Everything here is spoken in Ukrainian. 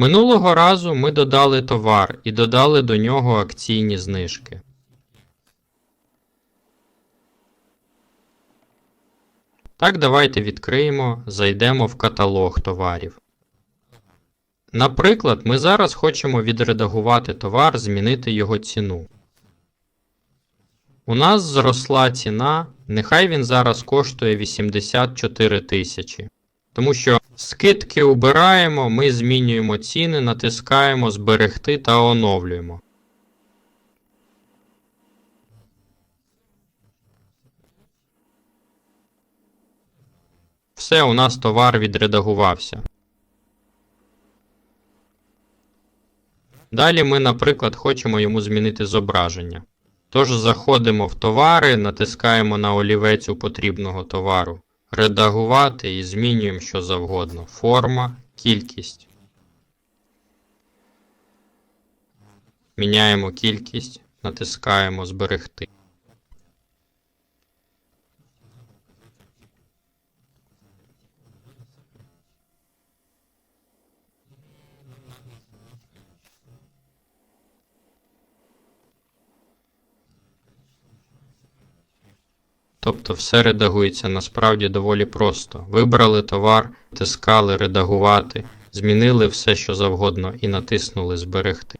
Минулого разу ми додали товар і додали до нього акційні знижки. Так, давайте відкриємо, зайдемо в каталог товарів. Наприклад, ми зараз хочемо відредагувати товар, змінити його ціну. У нас зросла ціна, нехай він зараз коштує 84 тисячі. Тому що скидки убираємо, ми змінюємо ціни, натискаємо зберегти та оновлюємо. Все, у нас товар відредагувався. Далі ми, наприклад, хочемо йому змінити зображення. Тож заходимо в товари, натискаємо на олівець у потрібного товару, редагувати і змінюємо що завгодно. Форма, кількість. Міняємо кількість, натискаємо зберегти. Тобто все редагується насправді доволі просто. Вибрали товар, тискали редагувати, змінили все, що завгодно і натиснули зберегти.